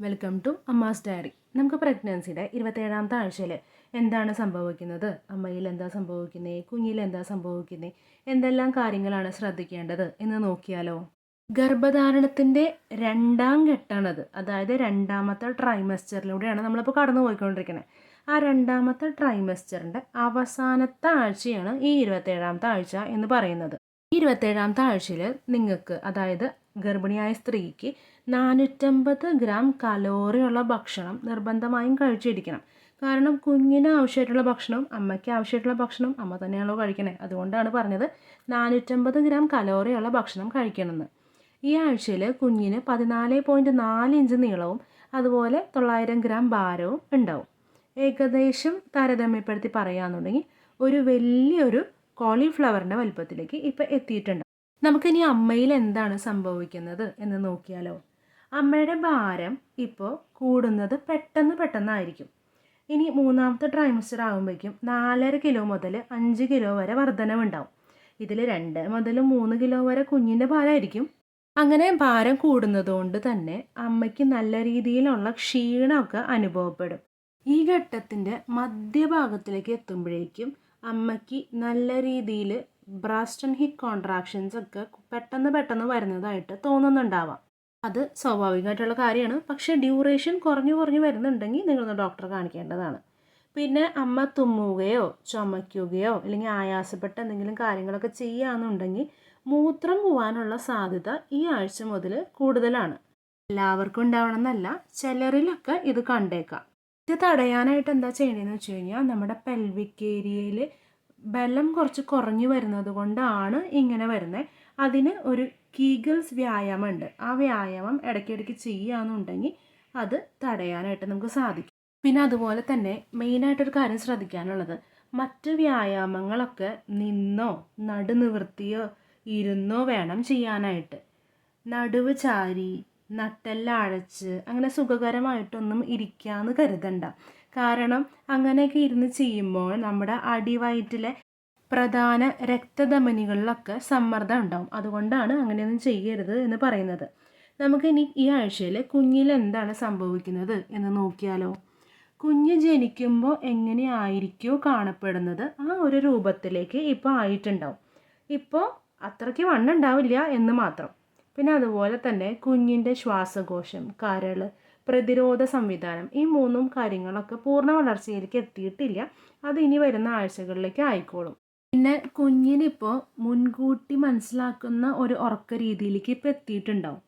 Welcome to Amma's diary നമുക്ക് പ്രഗ്നൻസിയുടെ ഇരുപത്തേഴാമത്തെ ആഴ്ചയിൽ എന്താണ് സംഭവിക്കുന്നത്? അമ്മയിൽ എന്താ സംഭവിക്കുന്നത് കുഞ്ഞിൽ എന്താ സംഭവിക്കുന്നത് എന്തെല്ലാം കാര്യങ്ങളാണ് ശ്രദ്ധിക്കേണ്ടത് എന്ന് നോക്കിയാലോ? ഗർഭധാരണത്തിന്റെ രണ്ടാം ഘട്ടമാണത്. അതായത് രണ്ടാമത്തെ ട്രൈമസ്റ്ററിലൂടെയാണ് നമ്മളിപ്പോൾ കടന്നു പോയിക്കൊണ്ടിരിക്കുന്നത് ആ രണ്ടാമത്തെ ട്രൈമസ്റ്ററിന്റെ അവസാനത്തെ ആഴ്ചയാണ് ഈ ഇരുപത്തേഴാമത്തെ ആഴ്ച എന്ന് പറയുന്നത്. ഇരുപത്തേഴാമത്തെ ആഴ്ചയിൽ നിങ്ങൾക്ക് അതായത് ഗർഭിണിയായ സ്ത്രീക്ക് നാനൂറ്റമ്പത് ഗ്രാം കലോറിയുള്ള ഭക്ഷണം നിർബന്ധമായും കഴിച്ചിരിക്കണം. കാരണം കുഞ്ഞിന് ആവശ്യമായിട്ടുള്ള ഭക്ഷണം അമ്മയ്ക്ക് ആവശ്യമായിട്ടുള്ള ഭക്ഷണം അമ്മ തന്നെയാണല്ലോ കഴിക്കണേ. അതുകൊണ്ടാണ് പറഞ്ഞത് നാനൂറ്റമ്പത് ഗ്രാം കലോറിയുള്ള ഭക്ഷണം കഴിക്കണമെന്ന്. ഈ ആഴ്ചയിൽ കുഞ്ഞിന് പതിനാല് പോയിന്റ് നാല് ഇഞ്ച് നീളവും അതുപോലെ തൊള്ളായിരം ഗ്രാം ഭാരവും ഉണ്ടാവും. ഏകദേശം താരതമ്യപ്പെടുത്തി പറയുകയാണെന്നുണ്ടെങ്കിൽ ഒരു വലിയൊരു കോളിഫ്ലവറിന്റെ വലുപ്പത്തിലേക്ക് ഇപ്പോൾ എത്തിയിട്ടുണ്ട്. നമുക്കിനി അമ്മയിൽ എന്താണ് സംഭവിക്കുന്നത് എന്ന് നോക്കിയാലോ? അമ്മയുടെ ഭാരം ഇപ്പോൾ കൂടുന്നത് പെട്ടെന്ന് പെട്ടെന്നായിരിക്കും. ഇനി മൂന്നാമത്തെ ട്രൈമസ്റ്റർ ആകുമ്പോഴേക്കും നാലര കിലോ മുതൽ അഞ്ച് കിലോ വരെ വർധനവുണ്ടാവും. ഇതിൽ രണ്ട് മുതൽ മൂന്ന് കിലോ വരെ കുഞ്ഞിന്റെ ഭാരമായിരിക്കും. അങ്ങനെ ഭാരം കൂടുന്നതുകൊണ്ട് തന്നെ അമ്മയ്ക്ക് നല്ല രീതിയിലുള്ള ക്ഷീണമൊക്കെ അനുഭവപ്പെടും. ഈ ഘട്ടത്തിന്റെ മധ്യഭാഗത്തിലേക്ക് എത്തുമ്പോഴേക്കും അമ്മയ്ക്ക് നല്ല രീതിയിൽ ബ്രാസ്റ്റ് ആൻഡ് ഹിറ്റ് കോൺട്രാക്ഷൻസ് ഒക്കെ പെട്ടെന്ന് പെട്ടെന്ന് വരുന്നതായിട്ട് തോന്നുന്നുണ്ടാവാം. അത് സ്വാഭാവികമായിട്ടുള്ള കാര്യമാണ്. പക്ഷേ ഡ്യൂറേഷൻ കുറഞ്ഞു കുറഞ്ഞു വരുന്നുണ്ടെങ്കിൽ നിങ്ങളൊന്ന് ഡോക്ടറെ കാണിക്കേണ്ടതാണ്. പിന്നെ അമ്മ തുമ്മുകയോ ചുമയ്ക്കുകയോ അല്ലെങ്കിൽ ആയാസപ്പെട്ട എന്തെങ്കിലും കാര്യങ്ങളൊക്കെ ചെയ്യുകയാണെന്നുണ്ടെങ്കിൽ മൂത്രം പോവാനുള്ള സാധ്യത ഈ ആഴ്ച മുതൽ കൂടുതലാണ്. എല്ലാവർക്കും ഉണ്ടാവണമെന്നല്ല ചിലരിലൊക്കെ ഇത് കണ്ടേക്കാം. ഇത് തടയാനായിട്ട് എന്താ ചെയ്യേണ്ടതെന്ന് വെച്ച് കഴിഞ്ഞാൽ നമ്മുടെ പെൽവിക് ഏരിയയിൽ ബലം കുറച്ച് കുറഞ്ഞു വരുന്നത് കൊണ്ടാണ് ഇങ്ങനെ വരുന്നത് അതിന് ഒരു കീഗിൾസ് വ്യായാമം ഉണ്ട് ആ വ്യായാമം ഇടയ്ക്കിടയ്ക്ക് ചെയ്യുകയാണെന്നുണ്ടെങ്കിൽ അത് തടയാനായിട്ട് നമുക്ക് സാധിക്കും. പിന്നെ അതുപോലെ തന്നെ മെയിനായിട്ടൊരു കാര്യം ശ്രദ്ധിക്കാനുള്ളത്. മറ്റ് വ്യായാമങ്ങളൊക്കെ നിന്നോ നടുനിവൃത്തിയോ ഇരുന്നോ വേണം ചെയ്യാനായിട്ട്. നടുവ് ചാരി നട്ടെല്ലാം അഴച്ച് അങ്ങനെ സുഖകരമായിട്ടൊന്നും ഇരിക്കാന്ന് കരുതണ്ട. കാരണം അങ്ങനെയൊക്കെ ഇരുന്ന് ചെയ്യുമ്പോൾ നമ്മുടെ അടിവയറ്റിലെ പ്രധാന രക്തധമനികളിലൊക്കെ സമ്മർദ്ദം ഉണ്ടാവും. അതുകൊണ്ടാണ് അങ്ങനെയൊന്നും ചെയ്യരുത് എന്ന് പറയുന്നത്. നമുക്കിനി ഈ ആഴ്ചയിൽ കുഞ്ഞിൽ എന്താണ് സംഭവിക്കുന്നത് എന്ന് നോക്കിയാലോ? കുഞ്ഞ് ജനിക്കുമ്പോൾ എങ്ങനെയായിരിക്കോ കാണപ്പെടുന്നത് ആ ഒരു രൂപത്തിലേക്ക് ഇപ്പോൾ ആയിട്ടുണ്ടാവും. ഇപ്പോൾ അത്രയ്ക്ക് വണ്ണുണ്ടാവില്ല എന്ന് മാത്രം. പിന്നെ അതുപോലെ തന്നെ കുഞ്ഞിന്റെ ശ്വാസകോശം കരൾ പ്രതിരോധ സംവിധാനം. ഈ മൂന്നും കാര്യങ്ങളൊക്കെ പൂർണ വളർച്ചയിലേക്ക് എത്തിയിട്ടില്ല. അത് ഇനി വരുന്ന ആഴ്ചകളിലേക്ക് ആയിക്കോളും. പിന്നെ കുഞ്ഞിനിപ്പോൾ മുൻകൂട്ടി മനസ്സിലാക്കുന്ന ഒരു ഉറക്ക രീതിയിലേക്ക് ഇപ്പോൾ എത്തിയിട്ടുണ്ടാവും.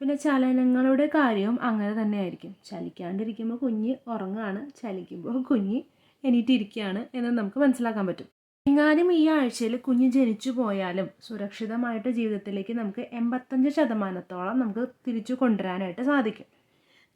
പിന്നെ ചലനങ്ങളുടെ കാര്യവും അങ്ങനെ തന്നെ ആയിരിക്കും ചലിക്കാണ്ടിരിക്കുമ്പോൾ കുഞ്ഞ് ഉറങ്ങുകയാണ് ചലിക്കുമ്പോൾ കുഞ്ഞ് എണീറ്റിരിക്കുകയാണ് എന്ന് നമുക്ക് മനസ്സിലാക്കാൻ പറ്റും. എങ്ങാനും ഈ ആഴ്ചയിൽ കുഞ്ഞ് ജനിച്ചു പോയാലും സുരക്ഷിതമായിട്ട് ജീവിതത്തിലേക്ക് നമുക്ക് എൺപത്തഞ്ച് ശതമാനത്തോളം നമുക്ക് തിരിച്ചു കൊണ്ടുവരാനായിട്ട് സാധിക്കും.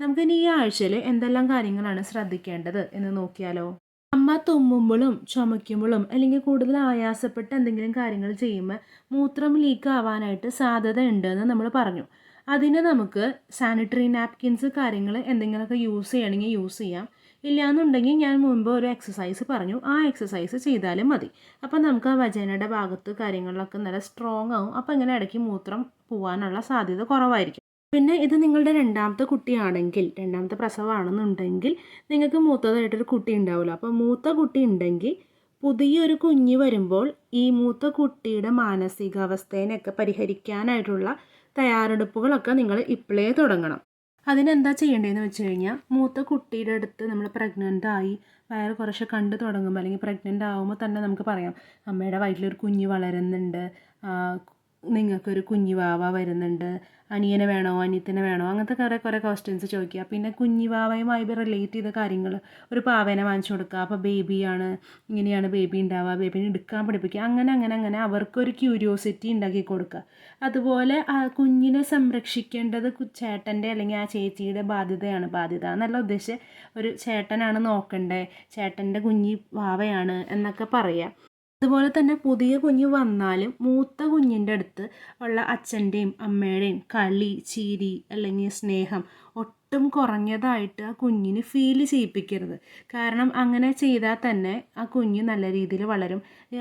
നമുക്കിനി ഈ ആഴ്ചയിൽ എന്തെല്ലാം കാര്യങ്ങളാണ് ശ്രദ്ധിക്കേണ്ടത് എന്ന് നോക്കിയാലോ? അമ്മ തുമ്മുമ്പോഴും ചുമയ്ക്കുമ്പോഴും അല്ലെങ്കിൽ കൂടുതൽ ആയാസപ്പെട്ട് എന്തെങ്കിലും കാര്യങ്ങൾ ചെയ്യുമ്പോൾ മൂത്രം ലീക്ക് ആവാനായിട്ട് സാധ്യത ഉണ്ടെന്ന് നമ്മൾ പറഞ്ഞു. അതിന് നമുക്ക് സാനിറ്ററി നാപ്കിൻസ് കാര്യങ്ങൾ എന്തെങ്കിലുമൊക്കെ യൂസ് ചെയ്യണമെങ്കിൽ യൂസ് ചെയ്യാം. ഇല്ലയെന്നുണ്ടെങ്കിൽ ഞാൻ മുൻപ് ഒരു എക്സസൈസ് പറഞ്ഞു. ആ എക്സസൈസ് ചെയ്താലും മതി. അപ്പം നമുക്ക് ആ വജനയുടെ ഭാഗത്ത് കാര്യങ്ങളിലൊക്കെ നല്ല സ്ട്രോങ് ആവും. അപ്പോൾ ഇങ്ങനെ ഇടയ്ക്ക് മൂത്രം പോകാനുള്ള സാധ്യത കുറവായിരിക്കും. പിന്നെ ഇത് നിങ്ങളുടെ രണ്ടാമത്തെ കുട്ടിയാണെങ്കിൽ രണ്ടാമത്തെ പ്രസവമാണെന്നുണ്ടെങ്കിൽ നിങ്ങൾക്ക് മൂത്തതായിട്ടൊരു കുട്ടി ഉണ്ടാവില്ല അപ്പോൾ മൂത്ത കുട്ടി ഉണ്ടെങ്കിൽ പുതിയൊരു കുഞ്ഞ് വരുമ്പോൾ ഈ മൂത്ത കുട്ടിയുടെ മാനസികാവസ്ഥേനെയൊക്കെ പരിഹരിക്കാനായിട്ടുള്ള തയ്യാറെടുപ്പുകളൊക്കെ നിങ്ങൾ ഇപ്പോഴേ തുടങ്ങണം. അതിനെന്താ ചെയ്യേണ്ടതെന്ന് വെച്ച് കഴിഞ്ഞാൽ മൂത്ത കുട്ടിയുടെ അടുത്ത് നമ്മൾ പ്രഗ്നന്റ് ആയി വയറ് കുറച്ച് കണ്ടു തുടങ്ങുമ്പോൾ അല്ലെങ്കിൽ പ്രഗ്നന്റ് ആകുമ്പോൾ തന്നെ നമുക്ക് പറയാം അമ്മയുടെ വയറ്റിലൊരു കുഞ്ഞ് വളരുന്നുണ്ട്. നിങ്ങൾക്കൊരു കുഞ്ഞിവാവ വരുന്നുണ്ട്. അനിയനെ വേണോ അനിയത്തിനെ വേണോ? അങ്ങനത്തെ കുറേ കുറേ ക്വസ്റ്റ്യൻസ് ചോദിക്കുക. പിന്നെ കുഞ്ഞിവാവയുമായി റിലേറ്റ് ചെയ്ത കാര്യങ്ങൾ ഒരു പാവേനെ വാങ്ങിച്ചു കൊടുക്കുക. അപ്പോൾ ബേബിയാണ് ഇങ്ങനെയാണ് ബേബി ഉണ്ടാവുക. ബേബിനെ എടുക്കാൻ പഠിപ്പിക്കുക. അങ്ങനെ അങ്ങനെ അങ്ങനെ അവർക്കൊരു ക്യൂരിയോസിറ്റി ഉണ്ടാക്കി കൊടുക്കുക. അതുപോലെ ആ കുഞ്ഞിനെ സംരക്ഷിക്കേണ്ടത് ചേട്ടന്റെ അല്ലെങ്കിൽ ആ ചേച്ചിയുടെ ബാധ്യതയാണ്. ബാധ്യത എന്നല്ല ഉദ്ദേശിച്ച് ഒരു ചേട്ടനാണ് നോക്കണ്ടേ. ചേട്ടന്റെ കുഞ്ഞി വാവയാണ് എന്നൊക്കെ പറയുക അതുപോലെ തന്നെ പുതിയ കുഞ്ഞ് വന്നാലും മൂത്ത കുഞ്ഞിന്റെ അടുത്ത് ഉള്ള അച്ഛന്റെയും അമ്മയുടെയും കളി ചിരി അല്ലെങ്കിൽ സ്നേഹം ഒട്ടും കുറഞ്ഞതായിട്ട് ആ കുഞ്ഞിന് ഫീൽ ചെയ്യിപ്പിക്കരുത്. കാരണം അങ്ങനെ ചെയ്താൽ തന്നെ ആ കുഞ്ഞ് നല്ല രീതിയിൽ വളരും.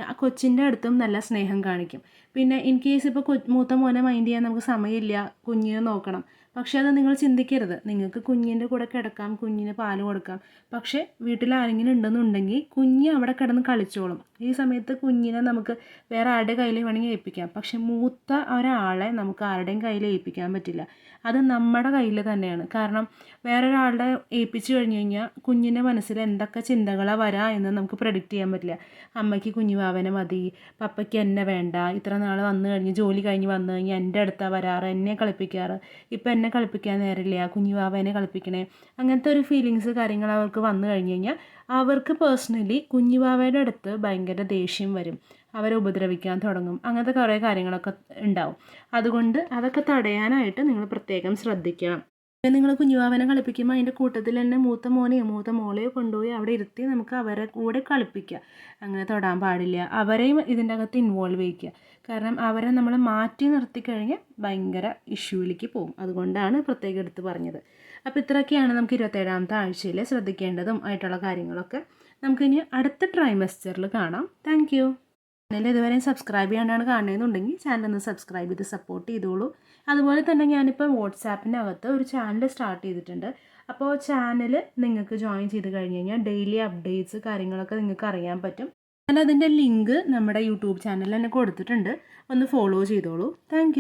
ആ കൊച്ചിന്റെ അടുത്തും നല്ല സ്നേഹം കാണിക്കും. പിന്നെ ഇൻ കേസ് ഇപ്പോൾ മൂത്ത മോനെ മൈൻഡ് ചെയ്യാൻ നമുക്ക് സമയമില്ല കുഞ്ഞിനെ നോക്കണം. പക്ഷേ അത് നിങ്ങൾ ചിന്തിക്കരുത്. നിങ്ങൾക്ക് കുഞ്ഞിന്റെ കൂടെ കിടക്കാം കുഞ്ഞിന് പാൽ കൊടുക്കാം. പക്ഷേ വീട്ടിൽ ആരെങ്കിലും ഉണ്ടെന്നുണ്ടെങ്കിൽ കുഞ്ഞ് അവിടെ കിടന്ന് കളിച്ചോളും. ഈ സമയത്ത് കുഞ്ഞിനെ നമുക്ക് വേറെ ആരുടെ കയ്യിൽ വേണമെങ്കിൽ ഏൽപ്പിക്കാം. പക്ഷേ മൂത്ത ഒരാളെ നമുക്ക് ആരുടെയും കയ്യിൽ ഏൽപ്പിക്കാൻ പറ്റില്ല. അത് നമ്മുടെ കയ്യിൽ തന്നെയാണ്. കാരണം വേറൊരാളുടെ ഏൽപ്പിച്ചു കഴിഞ്ഞു കഴിഞ്ഞാൽ കുഞ്ഞിന്റെ മനസ്സിൽ എന്തൊക്കെ ചിന്തകളാണ് വരാ എന്ന് നമുക്ക് പ്രഡിക്റ്റ് ചെയ്യാൻ പറ്റില്ല. അമ്മയ്ക്ക് കുഞ്ഞുവാവനെ മതി പപ്പയ്ക്ക് എന്നെ വേണ്ട ഇത്ര നാൾ വന്നു കഴിഞ്ഞ് ജോലി കഴിഞ്ഞ് വന്നു കഴിഞ്ഞാൽ എന്റെ അടുത്താണ് വരാറ് എന്നെ കളിപ്പിക്കാറ്. ഇപ്പം എന്നെ കളിപ്പിക്കാൻ നേരമില്ല കുഞ്ഞുവാവനെ കളിപ്പിക്കണേ. അങ്ങനത്തെ ഒരു ഫീലിങ്സ് കാര്യങ്ങൾ അവർക്ക് വന്നു കഴിഞ്ഞ് കഴിഞ്ഞാൽ അവർക്ക് പേഴ്സണലി കുഞ്ഞുവാവയുടെ അടുത്ത് ഭയങ്കര ദേഷ്യം വരും. അവരെ ഉപദ്രവിക്കാൻ തുടങ്ങും. അങ്ങനത്തെ കുറേ കാര്യങ്ങളൊക്കെ ഉണ്ടാവും. അതുകൊണ്ട് അതൊക്കെ തടയാനായിട്ട് നിങ്ങൾ പ്രത്യേകം ശ്രദ്ധിക്കണം നിങ്ങൾ കുഞ്ഞുവാവനെ കളിപ്പിക്കുമ്പോൾ അതിന്റെ കൂട്ടത്തിൽ തന്നെ മൂത്ത മോനെയോ മൂത്ത മോളെയോ കൊണ്ടുപോയി അവിടെ ഇരുത്തി നമുക്ക് അവരെ കൂടെ കളിപ്പിക്കുക. അങ്ങനെ തൊടാൻ പാടില്ല. അവരെയും ഇതിന്റെ അകത്ത് ഇൻവോൾവ് ചെയ്യിക്കുക. കാരണം അവരെ നമ്മൾ മാറ്റി നിർത്തി കഴിഞ്ഞാൽ ഭയങ്കര ഇഷ്യൂവിലേക്ക് പോകും. അതുകൊണ്ടാണ് പ്രത്യേകം എടുത്ത് പറഞ്ഞത്. അപ്പോൾ ഇത്രയൊക്കെയാണ് നമുക്ക് ഇരുപത്തേഴാമത്തെ ആഴ്ചയിൽ ശ്രദ്ധിക്കേണ്ടതും ആയിട്ടുള്ള കാര്യങ്ങളൊക്കെ. നമുക്കിനി അടുത്ത ട്രൈമസ്റ്ററിൽ കാണാം. താങ്ക് ചാനൽ ഇതുവരെ സബ്സ്ക്രൈബ് ചെയ്യാണ്ടാണ് കാണുന്നതെന്നുണ്ടെങ്കിൽ ചാനൽ ഒന്ന് സബ്സ്ക്രൈബ് ചെയ്ത് സപ്പോർട്ട് ചെയ്തോളൂ. അതുപോലെ തന്നെ ഞാനിപ്പോൾ വാട്സാപ്പിനകത്ത് ഒരു ചാനൽ സ്റ്റാർട്ട് ചെയ്തിട്ടുണ്ട്. അപ്പോൾ ചാനൽ നിങ്ങൾക്ക് ജോയിൻ ചെയ്ത് കഴിഞ്ഞ് കഴിഞ്ഞാൽ ഡെയിലി അപ്ഡേറ്റ്സ് കാര്യങ്ങളൊക്കെ നിങ്ങൾക്ക് അറിയാൻ പറ്റും. ഞാൻ അതിന്റെ ലിങ്ക് നമ്മുടെ യൂട്യൂബ് ചാനലിൽ തന്നെ കൊടുത്തിട്ടുണ്ട്. ഒന്ന് ഫോളോ ചെയ്തോളൂ. താങ്ക്